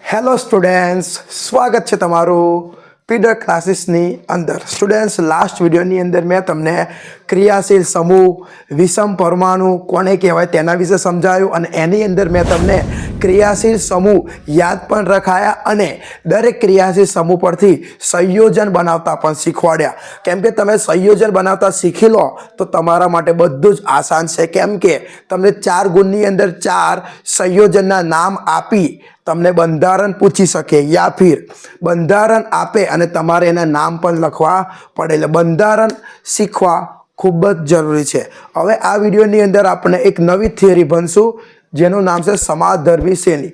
Hello students સ્વાગત છે તમારું પીડર ક્લાસીસની અંદર. સ્ટુડન્ટ્સ લાસ્ટ વિડીયોની અંદર મેં તમને ક્રિયાશીલ સમૂહ વિષમ પરમાણુ કોને કહેવાય તેના વિશે સમજાયું અને એની અંદર મેં તમને ક્રિયાશીલ સમૂહ યાદ પણ રખાયા અને દરેક ક્રિયાશીલ સમૂહ પરથી સંયોજન બનાવતા પણ શીખવાડ્યા. કેમ કે તમે સંયોજન બનાવતા શીખી લો, તો તમારા માટે બધું જ આસાન છે. કેમ કે તમને ચાર ગુણની અંદર ચાર સંયોજનના નામ આપી તમને બંધારણ પૂછી શકે. યા ફિર, બંધારણ આપે અને તમારે એના નામ પણ લખવા પડે. એટલે બંધારણ શીખવા ખૂબ જ જરૂરી છે. હવે આ વિડીયોની અંદર આપણે એક નવી થિયરી ભણશું. જેનું નામ છે સમાજધર્મી શ્રેણી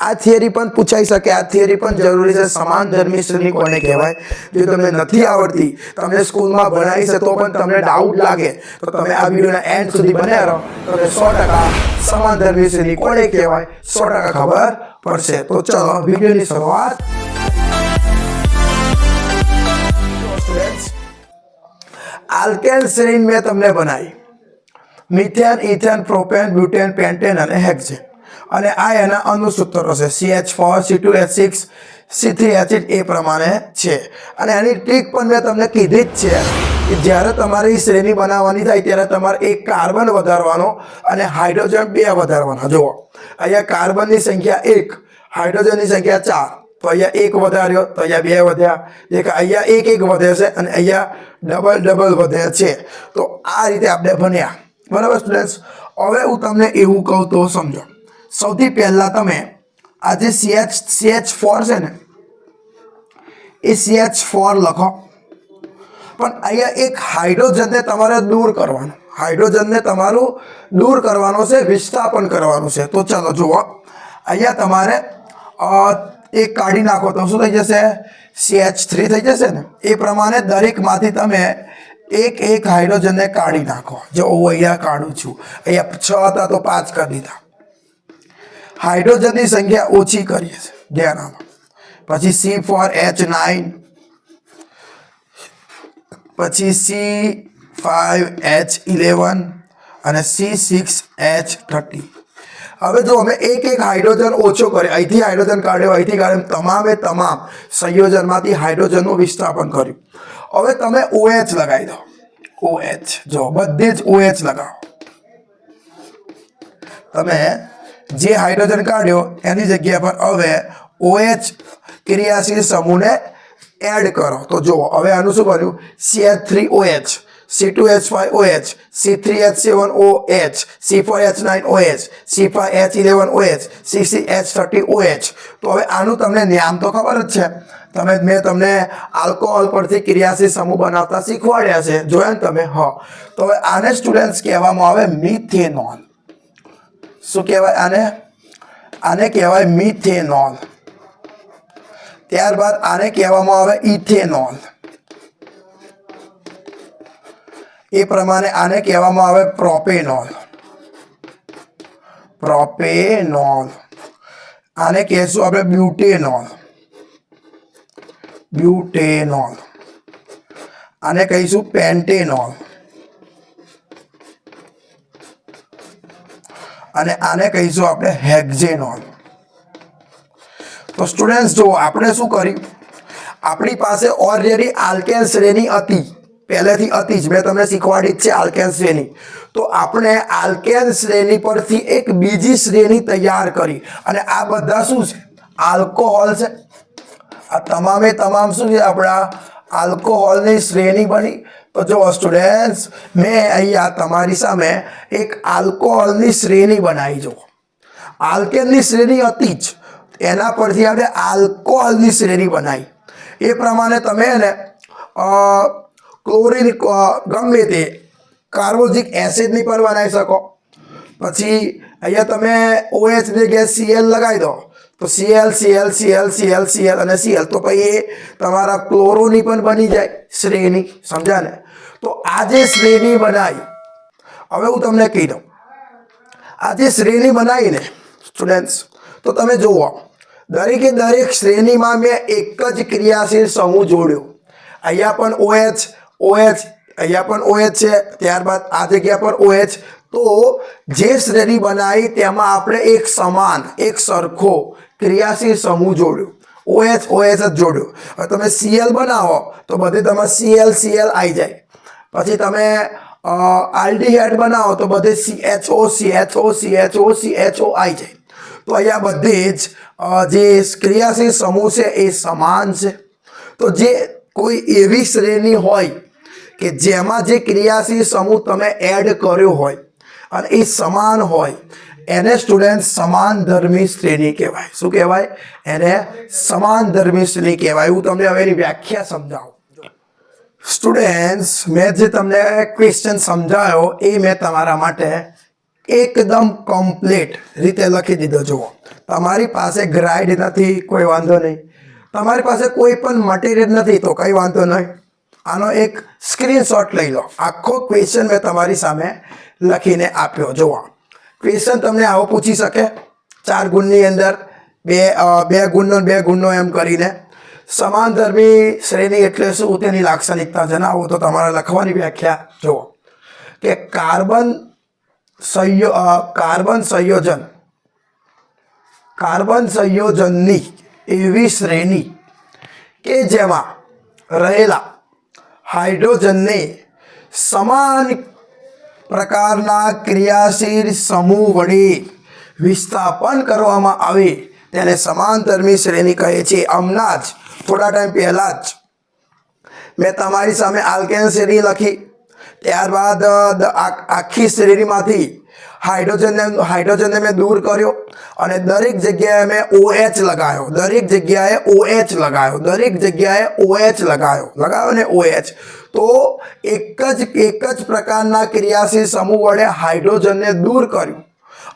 આ થિયરી પણ પૂછાઈ શકે. આ થિયરી પણ જરૂરી છે સમાન ધર્મી શ્રેણી કોને કહેવાય? જો તમને નથી આવડતી, તમને સ્કૂલમાં ભણાવી છે તો પણ તમને ડાઉટ લાગે. તો તમે આ વિડીયોના એન્ડ સુધી બન્યા રહો. તમને સો ટકા સમાન ધર્મી શ્રેણી કોને કહેવાય? સો ટકા ખબર પડશે. તો ચલો, વિડીયોની શરૂઆત. આલ્કેન શ્રેણી મેં તમને બનાવી. Methane, ethane, propane, butane, pentane અને હેક્ઝેન. અને આ એના અનુસૂત્રો છે. C H four C two H six C three H એ પ્રમાણે છે. અને એની ટ્રીક પણ મેં તમને કીધી જ છે કે જ્યારે તમારી શ્રેણી બનાવવાની થાય ત્યારે તમારે એક કાર્બન વધારવાનો અને હાઇડ્રોજન બે વધારવાના. જુઓ. અહીંયા કાર્બનની સંખ્યા એક, હાઇડ્રોજનની સંખ્યા ચાર. તો અહીંયા એક વધાર્યો, તો અહીંયા બે વધ્યા. એક અહીંયા એક એક વધે છે અને અહીંયા ડબલ ડબલ વધે છે. તો આ રીતે આપણે ભણ્યા. બરાબર સ્ટુડન્ટ્સ હવે હું તમને એવું કહું તો સમજો. સૌથી પહેલાં તમે આ જે સીએચ સીએચ ફોર છે ને એ સીએચ ફોર લખો. પણ અહીંયા એક હાઇડ્રોજનને તમારે દૂર કરવાનું. હાઇડ્રોજનને તમારું દૂર કરવાનો છે વિસ્થાપન કરવાનું છે. તો ચાલો જુઓ. અહીંયા તમારે અ, એક કાઢી નાખો તો શું થઈ જશે? સીએચ થ્રી થઈ જશે ને. એ પ્રમાણે દરેકમાંથી તમે એક એક હાઇડ્રોજનને કાઢી નાખો જો હું અહીંયા કાઢું છું અહીંયા છ હતા તો પાંચ કરી દીધા હાઇડ્રોજનની સંખ્યા ઓછી કરીએ છીએ ધ્યાન આપો પછી સી ફોર એચ નાઇન પછી સી ફાઇવ એચ ઇલેવન અને સી સિક્સ એચ થર્ટી હવે જો અમે એક એક હાઇડ્રોજન ઓછો કર્યો અહીંથી હાઇડ્રોજન કાઢ્યો, અહીંથી કાઢ્યો, તમામે તમામ સંયોજનમાંથી હાઇડ્રોજનનું વિસ્થાપન કર્યું. હવે તમે OH લગાવી દો. OH જો, બધે જ OH લગાવો. તમે જે હાઇડ્રોજન કાઢ્યો, એની જગ્યા પર હવે OH ક્રિયાશીલ સમૂહને એડ કરો. તો જુઓ, હવે આનું શું કર્યું CH3OH three OH C two H five OH C three H seven OH C four H nine OH C five H eleven OH C C H thirty OH તો હવે આનું તમને નામ તો ખબર જ છે. તમે મેં તમને આલ્કોહોલ પરથી ક્રિયાશીલ સમૂહ બનાવતા શીખવાડ્યા છે. જોયા ને તમે? હ. તો હવે આને સ્ટુડન્ટ્સ કહેવામાં આવે મિથેનોલ. શું કહેવાય આને? આને કહેવાય મિથેનોલ. ત્યારબાદ આને કહેવામાં આવે ઇથેનોલ. એ પ્રમાણે આને કહેવામાં આવે પ્રોપેનોલ. પ્રોપેનોલ. આને કહેશું આપણે બ્યુટેનોલ. બ્યુટેનોલ. આને કહીશું પેન્ટેનોલ. અને આને કહીશું આપણે હેક્ઝેનોલ. તો સ્ટુડન્ટ્સ જો આપણે શું કર્યું? આપણી પાસે ઓલરેડી આલ્કેન શ્રેણી હતી. પહેલેથી હતી જ મેં તમને શીખવાડી જ છે આલ્કેન શ્રેણી. તો આપણે આલ્કેન શ્રેણી પરથી એક બીજી શ્રેણી તૈયાર કરી. અને આ બધા શું છે? આલ્કોહોલ છે. આ તમામે તમામ શું છે? આપણા આલ્કોહોલની શ્રેણી બની. તો જો સ્ટુડન્ટ્સ મેં અહીંયા તમારી સામે એક આલ્કોહોલની શ્રેણી બનાવી. જુઓ. આલ્કેનની શ્રેણી હતી જ. એના પરથી આપણે આલ્કોહોલની શ્રેણી બનાવી. એ પ્રમાણે તમે એને ક્લોરિન ગમે તે કાર્બોજિક એસિડની પણ બનાવી શકો. પછી અહીંયા તમે ઓએચની જગ્યાએ સીએલ લગાવી દો. તો CL CL CL CL CL અને સીએલ. તો પછી એ તમારા ક્લોરોની પણ બની જાય. શ્રેણી સમજા ને તો આ જે શ્રેણી બનાવી હવે હું તમને કહી દઉં. આ જે શ્રેણી બનાવીને સ્ટુડન્ટ્સ તો તમે જુઓ. દરેકે દરેક શ્રેણીમાં મેં એક જ ક્રિયાશીલ સમૂહ જોડ્યો. અહીંયા પણ OH OH અહીંયા પણ OH છે ત્યારબાદ આ જગ્યા પર OH તો જે શ્રેણી બનાવી તેમાં આપણે એક સમાન એક સરખો ક્રિયાશીલ સમૂહ જોડ્યો. ઓએચ ઓએચ જ જોડ્યો. હવે તમે સીએલ બનાવો તો બધે તમે સીએલ સીએલ આવી જાય. પછી તમે આલ્ડીહાઇડ બનાવો તો બધે સીએચઓ સીએચઓ સીએચઓ સીએચઓ આવી જાય. તો અહીંયા બધે જ અ, જે ક્રિયાશીલ સમૂહ છે એ સમાન છે. તો જે કોઈ એવી શ્રેણી હોય કે જેમાં જે ક્રિયાશીલ સમૂહ તમે એડ કર્યો હોય અને એ સમાન હોય, એને સ્ટુડન્ટ સમાન ધર્મી શ્રેણી કહેવાય. શું કહેવાય? એને સમાન ધર્મી શ્રેણી કહેવાય. હું તમને હવે એની વ્યાખ્યા સમજાવું. સ્ટુડન્ટ્સ મેં જે તમને ક્વેશ્ચન સમજાયો, એ મેં તમારા માટે એકદમ કમ્પ્લીટ રીતે લખી દીધો. જુઓ. તમારી પાસે ગ્રાઇડ નથી, કોઈ વાંધો નહીં. તમારી પાસે કોઈ પણ મટીરિયલ નથી, તો કંઈ વાંધો નહીં. આનો એક સ્ક્રીનશોટ લઈ લો. આખો ક્વેશ્ચન મેં તમારી સામે લખીને આપ્યો. જુઓ. ક્વેશ્ચન તમને આવો પૂછી શકે. ચાર ગુણની અંદર બે બે ગુણનો બે ગુણનો એમ કરીને. સમાનધર્મી શ્રેણી એટલે શું? તેની લાક્ષણિકતા જણાવો તો તમારે લખવાની વ્યાખ્યા જુઓ. કે કાર્બન સંયો કાર્બન સંયોજન, કાર્બન સંયોજનની એવી શ્રેણી કે જેમાં રહેલા હાઇડ્રોજનને સમાન પ્રકારના ક્રિયાશીલ સમૂહ વડે વિસ્થાપન કરવામાં આવે, તેને સમાનધર્મી શ્રેણી કહે છે. હમણાં જ, થોડા ટાઈમ પહેલાં જ, મેં તમારી સામે આલ્કેન શ્રેણી લખી. ત્યારબાદ આખી શ્રેણીમાંથી હાઇડ્રોજનને હાઇડ્રોજનને મેં દૂર કર્યો અને દરેક જગ્યાએ મેં ઓએચ લગાવ્યો દરેક જગ્યાએ ઓએચ લગાવ્યો દરેક જગ્યાએ ઓએચ લગાવ્યો લગાવ્યો ને ઓએચ. તો એક જ એક જ પ્રકારના ક્રિયાશીલ સમૂહ વડે હાઇડ્રોજનને દૂર કર્યું.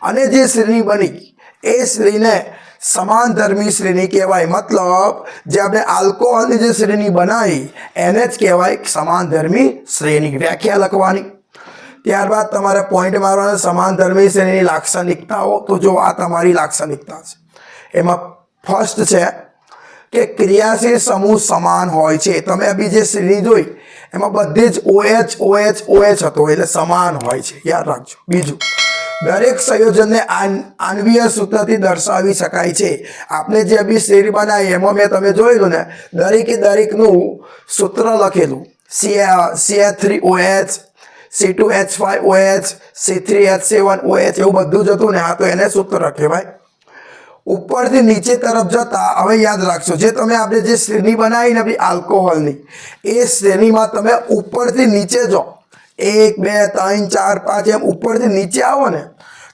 અને જે શ્રેણી બની એ શ્રેણીને સમાનધર્મી શ્રેણી કહેવાય. મતલબ, જે આપણે આલ્કોહોલની જે શ્રેણી બનાવી, એને જ કહેવાય સમાન ધર્મી શ્રેણી વ્યાખ્યા લખવાની. ત્યારબાદ તમારે પોઈન્ટ મારવાના સમાન ધર્મી શ્રેણીની લાક્ષણિકતાઓ. તો જો આ તમારી લાક્ષણિકતા છે. એમાં ફર્સ્ટ છે કે ક્રિયાશીલ સમૂહ સમાન હોય છે. તમે બી જે શ્રેણી જોઈ, એમાં બધી જ ઓએચ ઓએચ ઓએચ હતો, એટલે સમાન હોય છે. યાદ રાખજો. બીજું. દરેક સંયોજનને આણ્વીય સૂત્રથી દર્શાવી શકાય છે. આપણે જે અભી શ્રેણી બનાવી એમાં મેં તમે જોયેલું ને, દરેકે દરેકનું સૂત્ર લખેલું. C C three OH C two H five OH C three H seven OH એવું બધું જ હતું ને, આ તો એને સૂત્ર કહેવાય. ઉપરથી નીચે તરફ જતા હવે યાદ રાખશો જે તમે આપણે જે શ્રેણી બનાવી ને આપણી આલ્કોહોલની એ શ્રેણીમાં તમે ઉપરથી નીચે જો એક, બે, ત્રણ, ચાર, પાંચ એમ ઉપરથી નીચે આવો ને,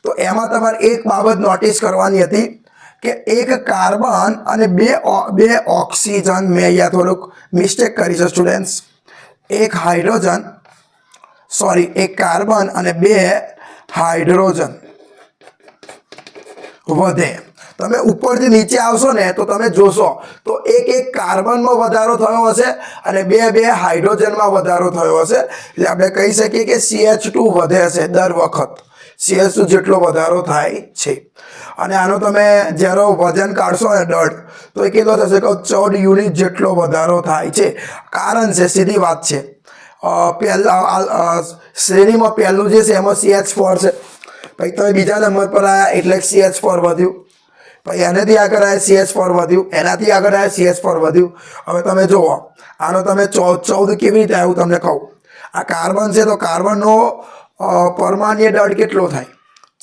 તો એમાં તમારે એક બાબત નોટિસ કરવાની હતી કે એક કાર્બન અને બે બે ઓક્સિજન, મેં અહીંયા થોડુંક મિસ્ટેક કરી છે સ્ટુડન્ટ્સ એક હાઇડ્રોજન સોરી એક કાર્બન અને બે હાઇડ્રોજન વધે. તમે ઉપરથી નીચે આવશો ને તો તમે જોશો. તો એક એક કાર્બનમાં વધારો થયો હશે અને બે બે હાઇડ્રોજનમાં વધારો થયો હશે. એટલે આપણે કહી શકીએ કે સીએચ ટુ વધે છે દર વખત. સીએચ ટુ જેટલો વધારો થાય છે. અને આનો તમે જ્યારે વજન કાઢશો ને દળ, તો એ કેટલો થશે કે ચૌદ યુનિટ જેટલો વધારો થાય છે. કારણ છે, સીધી વાત છે. પહેલાં પહેલા શ્રેણીમાં પહેલું જે છે એમાં સીએચ ફોર છે. પછી તમે બીજા નંબર પર આવ્યા એટલે સીએચ ફોર વધ્યું. પછી એનાથી આગળ આવે સીએસ ફોર વધ્યું, એનાથી આગળ આવે સીએસ ફોર વધ્યું. હવે તમે જુઓ, આનો તમે ચૌદ ચૌદ કેવી રીતે આવ્યું તમને કહું. આ કાર્બન છે તો કાર્બનનો પરમાન્ય દળ કેટલો થાય?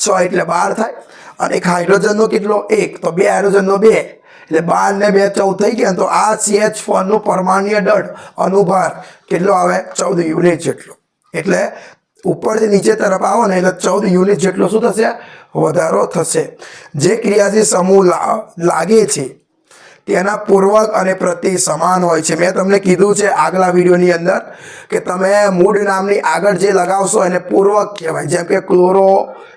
છ એટલે બાર થાય. અને એક હાઇડ્રોજનનો કેટલો? એક. તો બે હાઇડ્રોજનનો બે. એટલે બાર ને બે ચૌદ થઈ ગયા તો આ સીએચ ફોરનું પરમાણ્ય દળ અનુભાર કેટલો આવે? ચૌદ યુનિટ જેટલો. એટલે ઉપરથી નીચે તરફ આવો ને એટલે ચૌદ યુનિટ જેટલો શું થશે? વધારો થશે. જે ક્રિયાથી સમૂહ લાગે છે, તેના પૂર્વક અને પ્રતિ સમાન હોય છે. મેં તમને કીધું છે આગલા વિડીયોની અંદર કે તમે મૂળ નામની આગળ જે લગાવશો એને પૂર્વક કહેવાય. જેમ કે ક્લોરો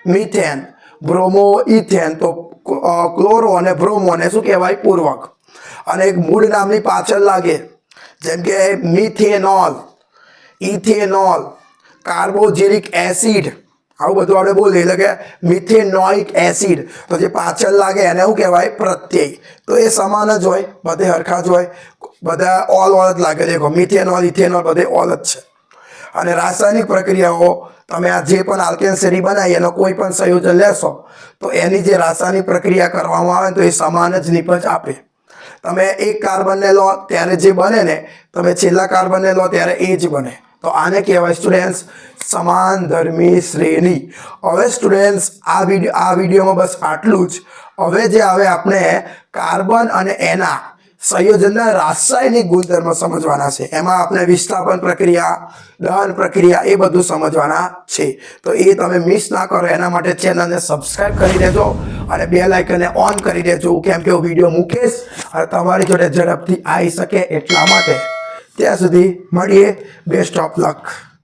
મિથેન, બ્રોમો ઇથેન, તો ક્લોરો અને બ્રોમોને શું કહેવાય? પૂર્વક. અને એક મૂળ નામની પાછળ લાગે. જેમ કે મિથેનોલ, ઇથેનોલ કાર્બોજેનિક એસિડ. આવું બધું આપણે બોલીએ, એટલે કે મિથેનોઇક એસિડ. તો જે પાછળ લાગે એને શું કહેવાય? પ્રત્યય. તો એ સમાન જ હોય, બધે હરખા જ હોય, બધા ઓલ ઓલ જ લાગે. દેખો, મિથેનોલ, ઇથેનોલ બધે ઓલ જ છે. અને રાસાયણિક પ્રક્રિયાઓ, તમે આ જે પણ આલ્કેન બનાવી, એનો કોઈ પણ સંયોજન લેશો, તો એની જે રાસાયણિક પ્રક્રિયા કરવામાં આવે તો એ સમાન જ નિપજ આપે. તમે એક કાર્બનને લો, ત્યારે જે બને ને, તમે છેલ્લા કાર્બનને લો, ત્યારે એ જ બને. તો આને કહેવાય સ્ટુડન્ટ્સ સમાન ધર્મી શ્રેણી. હવે સ્ટુડન્ટ્સ આ વીડિયો આ વિડીયોમાં બસ આટલું જ. હવે જે આવે આપણે કાર્બન અને એના સંયોજનના રાસાયણિક ગુણધર્મો સમજવાના છે. એમાં આપણે વિસ્થાપન પ્રક્રિયા, દહન પ્રક્રિયા એ બધું સમજવાના છે. તો એ તમે મિસ ના કરો, એના માટે ચેનલને સબસ્ક્રાઈબ કરી દેજો અને બે લાઇકને ઓન કરી દેજો. કેમ કે હું વીડિયો મૂકીશ અને તમારી જોડે ઝડપથી આવી શકે એટલા માટે. ત્યાં સુધી મળીએ. Best of luck